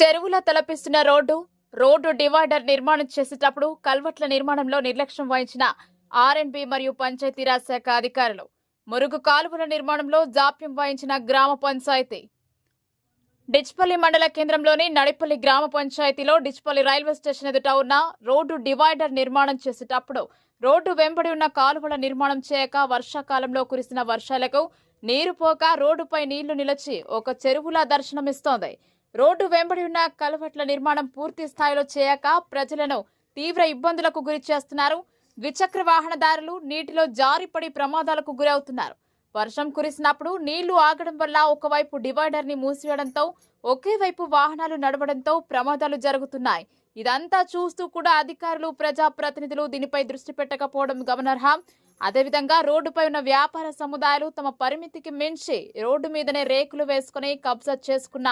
చెరువుల తలపిస్తున్న road road divider నిర్మాణం చేసేటప్పుడు కల్వట్ల నిర్మాణంలో నిర్లక్ష్యం వహించిన ఆర్ఎన్బి మరియు పంచాయతీరాజ్ శాఖ అధికారులు. మురుగు కాలువల నిర్మాణంలో జాప్యం వహించిన గ్రామ పంచాయతీ. డిచ్పల్లి మండల కేంద్రంలోని నడిపల్లి గ్రామ పంచాయతీలో డిచ్పల్లి రైల్వే స్టేషన్ ఎదుట ఉన్న రోడ్డు డివైడర్ నిర్మాణం చేసేటప్పుడు రోడ్డు వెంబడి ఉన్న కాలువల నిర్మాణం చేయక వర్షాకాలంలో కురిసిన వర్షాలకు నీరు పోక రోడ్డుపై నీళ్ళు నిలిచి ఒక చెరువులా దర్శనమిస్తోంది. రోడ్డు వెంబడి ఉన్న కలవట్ల నిర్మాణం పూర్తి స్థాయిలో చేయక ప్రజలను తీవ్ర ఇబ్బందులకు గురి చేస్తున్నారు. ద్విచక్ర వాహనదారులు నీటిలో జారిపడి ప్రమాదాలకు గురవుతున్నారు. వర్షం కురిసినప్పుడు నీళ్ళు ఆగడం వల్ల ఒకవైపు డివైడర్ని మూసివేయడంతో ఒకే వైపు వాహనాలు నడవడంతో ప్రమాదాలు జరుగుతున్నాయి. ఇదంతా చూస్తూ కూడా అధికారులు ప్రజా ప్రతినిధులు దీనిపై దృష్టి పెట్టకపోవడం గమనార్హం. అదేవిధంగా రోడ్డుపై ఉన్న వ్యాపార సముదాయాలు తమ పరిమితికి మించి రోడ్డు మీదనే రేకులు వేసుకుని కబ్జా చేసుకున్న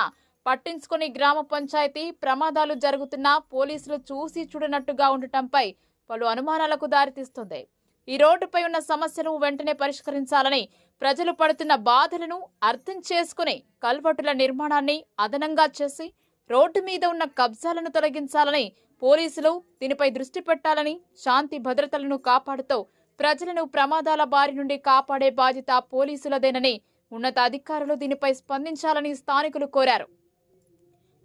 పట్టించుకుని గ్రామ పంచాయతీ ప్రమాదాలు జరుగుతున్నా పోలీసులు చూసి చూడనట్టుగా ఉండటంపై పలు అనుమానాలకు దారితీస్తుంది. ఈ రోడ్డుపై ఉన్న సమస్యను వెంటనే పరిష్కరించాలని ప్రజలు పడుతున్న బాధలను అర్థం చేసుకుని కల్వటుల నిర్మాణాన్ని అదనంగా చేసి రోడ్డు మీద ఉన్న కబ్జాలను తొలగించాలని పోలీసులు దీనిపై దృష్టి పెట్టాలని శాంతి భద్రతలను కాపాడుతూ ప్రజలను ప్రమాదాల బారి నుండి కాపాడే బాధ్యత పోలీసులదేనని ఉన్నతాధికారులు దీనిపై స్పందించాలని స్థానికులు కోరారు.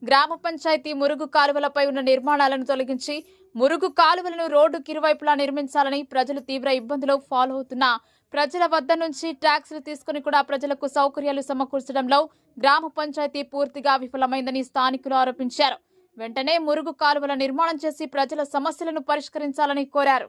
గ్రామ పంచాయతీ మురుగు కాలువలపై ఉన్న నిర్మాణాలను తొలగించి మురుగు కాలువలను రోడ్డుకి ఇరువైపులా నిర్మించాలని ప్రజలు తీవ్ర ఇబ్బందులు ఫాలో అవుతున్న ప్రజల వద్ద నుంచి ట్యాక్సులు తీసుకుని కూడా ప్రజలకు సౌకర్యాలు సమకూర్చడంలో గ్రామ పంచాయతీ పూర్తిగా విఫలమైందని స్థానికులు ఆరోపించారు. వెంటనే మురుగు కాలువల నిర్మాణం చేసి ప్రజల సమస్యలను పరిష్కరించాలని కోరారు.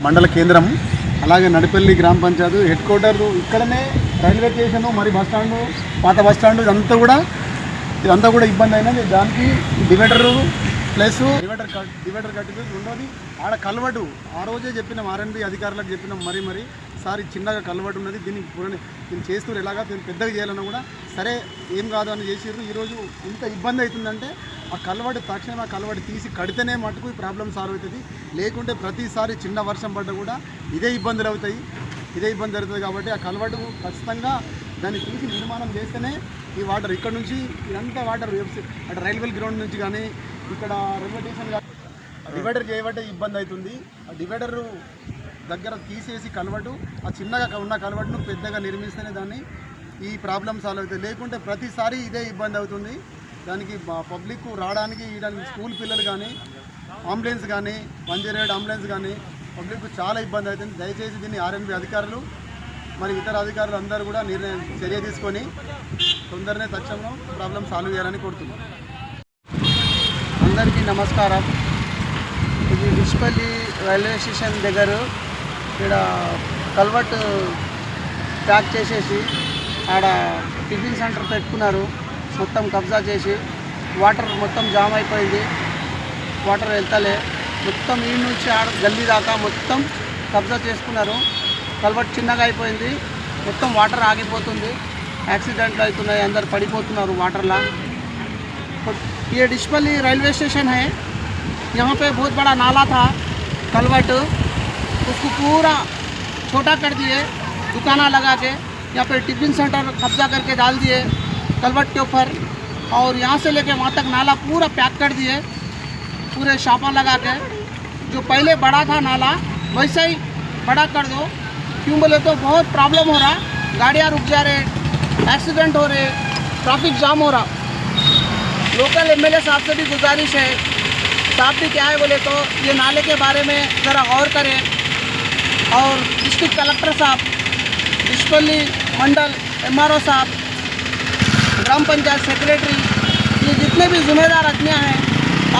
మండల కేంద్రం అలాగే నడిపల్లి గ్రామ పంచాయతీ హెడ్ క్వార్టర్ ఇక్కడనే రైల్వే స్టేషను మరి బస్ స్టాండ్ పాత బస్ స్టాండ్ ఇదంతా కూడా ఇదంతా కూడా ఇబ్బంది అయినది. దానికి divider plus divider cut divider కట్టి రెండోది ఆడ కలవడు ఆ రోజే చెప్పినాం ఆర్ఎన్బి అధికారులకు చెప్పినాం మరీ మరి. ఒకసారి చిన్నగా కలవడం ఉన్నది. దీన్ని పురని దీన్ని ఎలాగా దీన్ని పెద్దగా చేయాలన్నా కూడా సరే ఏం కాదు అని చేసారు ఈరోజు ఇంత ఇబ్బంది అవుతుందంటే ఆ కలవటి తక్షణం ఆ కలవటి తీసి కడితేనే మటుకు ఈ ప్రాబ్లం సాల్వ్ అవుతుంది. లేకుంటే ప్రతిసారి చిన్న వర్షం పడ్డ కూడా ఇదే ఇబ్బందులు అవుతాయి. ఇదే ఇబ్బంది జరుగుతుంది కాబట్టి ఆ కలవాటు ఖచ్చితంగా దాన్ని తీసి నిర్మాణం చేస్తేనే ఈ వాటర్ ఇక్కడ నుంచి ఇదంతా వాటర్ అటు రైల్వే గ్రౌండ్ నుంచి కానీ ఇక్కడ రైల్వే స్టేషన్ కానీ డివైడర్ చేయబట్టే ఇబ్బంది అవుతుంది. ఆ డివైడరు దగ్గర తీసేసి కలవటు ఆ చిన్నగా ఉన్న కలవటును పెద్దగా నిర్మిస్తేనే దాన్ని ఈ ప్రాబ్లం సాల్వ్ అవుతుంది. లేకుంటే ప్రతిసారి ఇదే ఇబ్బంది అవుతుంది. దానికి పబ్లిక్ రావడానికి ఇయడానికి స్కూల్ పిల్లలు కానీ అంబులెన్స్ కానీ వన్ జీరో ఎయిట్ అంబులెన్స్ కానీ పబ్లిక్ చాలా ఇబ్బంది అవుతుంది. దయచేసి దీన్ని ఆర్ఎన్బి అధికారులు మరి ఇతర అధికారులు అందరూ కూడా నిర్ణయం చర్య తీసుకొని తొందరనే తక్షణం ప్రాబ్లం సాల్వ్ చేయాలని కోరుతున్నాం. అందరికీ నమస్కారం. ఇది డిస్పల్లి రైల్వే స్టేషన్ దగ్గర ఇక్కడ కల్వర్ట్ ప్యాక్ చేసేసి ఆడ టిఫిన్ సెంటర్ పెట్టుకున్నారు మొత్తం కబ్జా చేసి వాటర్ మొత్తం జామ్ అయిపోయింది వాటర్ వెళ్తలే మొత్తం ఈ నుంచి ఆడ గల్లీ దాకా మొత్తం కబ్జా చేసుకున్నారు కల్వర్ట్ చిన్నగా అయిపోయింది మొత్తం వాటర్ ఆగిపోతుంది యాక్సిడెంట్లు అవుతున్నాయి అందరు పడిపోతున్నారు వాటర్లా ये डिशपल्ली रेलवे स्टेशन है यहाँ पे बहुत बड़ा नाला था कलवट उसको पूरा छोटा कर दिए, दुकाना लगा के यहाँ पे टिफ़िन सेंटर कब्जा करके डाल दिए, कलवट के ऊपर, और यहाँ से लेके वहाँ तक नाला पूरा पैक कर दिए, पूरे शापा लगा के। जो पहले बड़ा था नाला, वैसे ही बड़ा कर दो। क्यों बोले तो बहुत प्रॉब्लम हो रहा गाड़ियाँ रुक जा रहे एक्सीडेंट हो रहे ट्रैफ़िक जाम हो रहा। लोकल एमएलए साहब से भी गुजारिश है। साहब भी क्या है बोले तो ये नाले के बारे में ज़रा गौर करें। और डिस्ट्रिक्ट कलेक्टर साहब डिस्पल्ली मंडल एमआरओ साहब, ग्राम पंचायत सेक्रेटरी, ये जितने भी जिम्मेदार आदमियाँ हैं,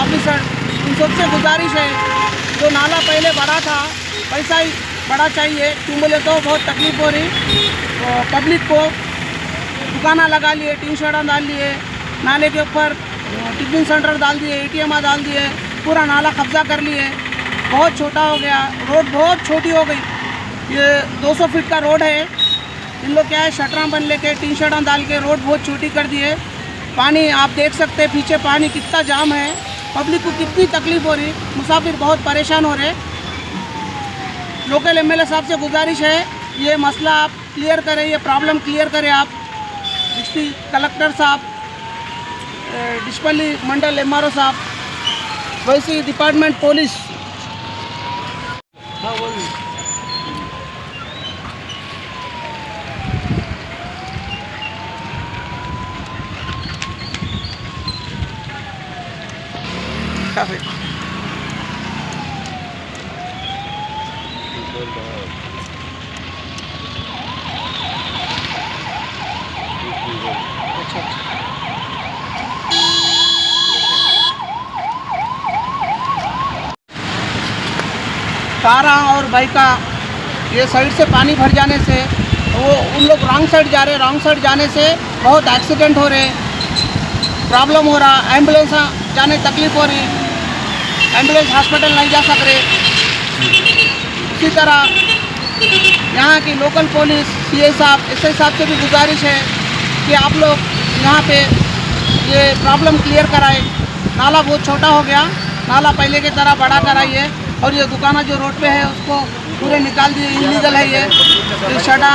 ऑफिसर, उन सबसे गुजारिश है, जो नाला पहले बड़ा था वैसा ही बड़ा चाहिए क्यों बोले तो बहुत तकलीफ़ हो रही तो पब्लिक को दुकाना लगा लिए, टीन शेडा डाल लिए, नाले के ऊपर टिफ़िन सेंटर डाल दिए, एटीएम डाल दिए, पूरा नाला कब्जा कर लिए। बहुत छोटा हो गया। रोड बहुत छोटी हो गई। ये 200 फीट का रोड है। इन लोग क्या है, शटरा बन लेके टीन शटरा डाल के रोड बहुत छोटी कर दिए पानी आप देख सकते हैं, पीछे पानी कितना जाम है। पब्लिक को कितनी तकलीफ़ हो रही। मुसाफिर बहुत परेशान हो रहे। लोकल एमएलए साहब से गुजारिश है, ये मसला आप क्लियर करें, ये प्रॉब्लम क्लियर करें आप। डिस्ट्रिक्ट कलेक्टर साहब डिस्पली मंडल एमआरओ साहब, वैसे department police How are you? Have it. People love. कारा और बाइका, ये साइड से पानी भर जाने से, वो, उन लोग रॉन्ग साइड जा रहे रॉन्ग साइड जाने से बहुत एक्सीडेंट हो रहे प्रॉब्लम हो रहा एंबुलेंस जाने तकलीफ़ हो रही एंबुलेंस हॉस्पिटल नहीं जा सक रहे। इसी तरह, यहाँ की लोकल पुलिस सी आई साहब एस आई साहब से भी गुजारिश है कि आप लोग यहाँ पे ये प्रॉब्लम क्लियर कराए। नाला बहुत छोटा हो गया, नाला पहले की तरह बड़ा कराइए। और ये दुकाना जो रोड पे है, उसको पूरे निकाल दिए इलीगल है ये। शटा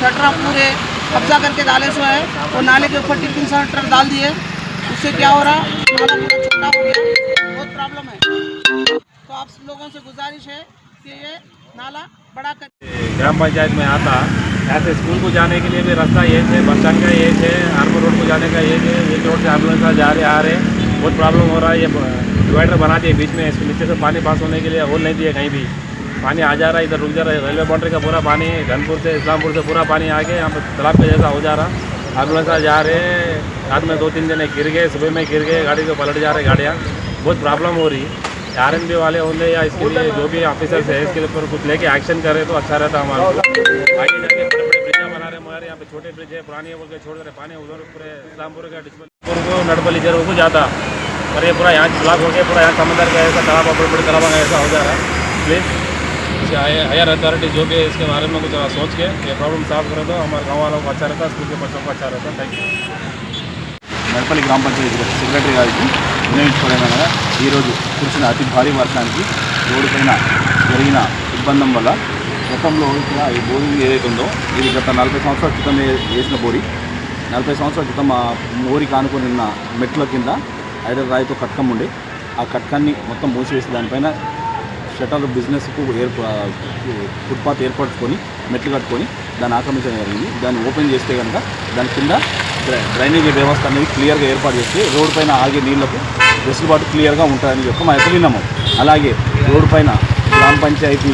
शटरा पूरे कब्जा करके डाले सो है। और नाले के ऊपर टिफ़िन सेंटर डाल दिए। उससे क्या हो रहा, नाला पूरा छोटा हो गया। बहुत प्रॉब्लम है। तो आप लोगों से गुजारिश है कि ये नाला बड़ा कर ग्राम पंचायत में आता। ऐसे स्कूल को जाने के लिए भी रास्ता ये है बस का ये है हार्बर रोड को जाने का ये है एक रोड से एंबुलेंस जा रहे, आ रहे। बहुत प्रॉब्लम हो रहा है ये डिवाइडर बना दिए बीच में, इसके नीचे से पानी पास होने के लिए होल नहीं दिए कहीं भी। पानी आ जा रहा है, इधर रुक जा रहा है, रेलवे बाउंड्री का पूरा पानी, धनपुर से, इस्लामपुर से पूरा पानी आ गया यहाँ पर तालाब के जैसा हो जा रहा। है एंबुलेंस जा रहे हैं, रात में दो तीन जने गिर गए, सुबह में गिर गए, गाड़ी को पलट जा रहे गाड़ियाँ। बहुत प्रॉब्लम हो रही। है आर एन बी वाले होंगे या इसके लिए जो भी ऑफिसर्स है, इसके ऊपर कुछ लेके एक्शन करे तो अच्छा रहता हमारे को। आगे जाके बड़े बड़े ब्रिज बना रहे हमारे यहाँ पे छोटे ब्रिज है, पुरानी बोल के छोड़ रहे, पानी उधर पूरे इस्लामपुर का डिस्पल को नटबली इधर को जाता। और ये पूरा यहाँ ब्लॉक हो गया पूरा यहाँ समंदर का ऐसा तालाब बड़े बड़े तालाब का ऐसा हो जा रहा है प्लीज़ हायर अथॉरिटी जो भी है इसके बारे में कुछ सोच के ये प्रॉब्लम सॉल्व करे तो हमारे गाँव वालों को अच्छा रहता स्कूल के बच्चों को अच्छा रहता थैंक यू నడపల్లి గ్రామ పంచాయతీ సెక్రటరీ గారికి వినియోగించుకోవడమనగా ఈరోజు కురిసిన అతి భారీ వర్షానికి రోడ్డు పైన జరిగిన ఇబ్బందం వల్ల గతంలో ఇక్కడ ఈ బోరింగ్ ఏదైతే ఉందో ఇది గత నలభై సంవత్సరాల క్రితం వే- వేసిన బోరి నలభై సంవత్సరాల క్రితం ఆ మోరి కానుకొని ఉన్న మెట్ల కింద ఐరన్ రాయితో కట్కం ఉండే. ఆ కట్కాన్ని మొత్తం మూసివేసి దానిపైన షటర్ బిజినెస్కు ఏర్ ఫుట్పాత్ ఏర్పరచుకొని మెట్లు కట్టుకొని దాన్ని ఆక్రమించడం జరిగింది. దాన్ని ఓపెన్ చేస్తే కనుక దాని కింద డ్రైనేజ్ వ్యవస్థ అనేది క్లియర్గా ఏర్పాటు చేస్తే రోడ్డు పైన ఆగే నీళ్ళకు వెసులుబాటు క్లియర్గా ఉంటుందని చెప్పి మా యొక్క అలాగే రోడ్డు పైన గ్రామ పంచాయతీ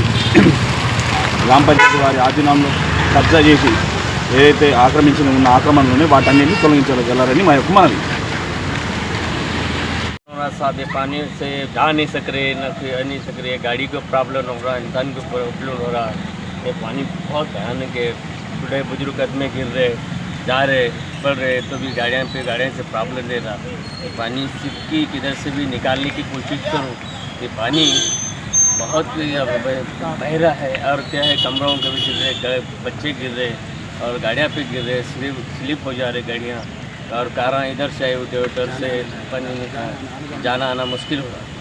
గ్రామ పంచాయతీ వారి ఆధీనంలో కబ్జా చేసి ఏదైతే ఆక్రమించిన ఉన్న ఆక్రమణలు ఉన్నాయో వాటన్నింటినీ తొలగించగలరని మా యొక్క మనవి. साथ पानी से जा नहीं सक रहे, न आ नहीं सक रहे। गाड़ी को प्रॉब्लम हो रहा है इंसान को प्रॉब्लम हो रहा। है ये पानी बहुत भयानक है। बूढ़े बुज़ुर्ग आदमी गिर रहे, जा रहे पड़ रहे तो भी गाड़ियाँ पे गाड़ियाँ से प्रॉब्लम दे रहा। ये पानी सिक्की किधर से भी निकालने की कोशिश करूँ? ये पानी बहुत ही अब बह बह है। और क्या है, कमरों के भी गिर रहे बच्चे गिर रहे और गाड़ियाँ पे गिर रहे, स्लिप स्लिप हो जा रहे गाड़ियाँ। और कारा इधर से आए उधर से पानी जाना आना मुश्किल हो रहा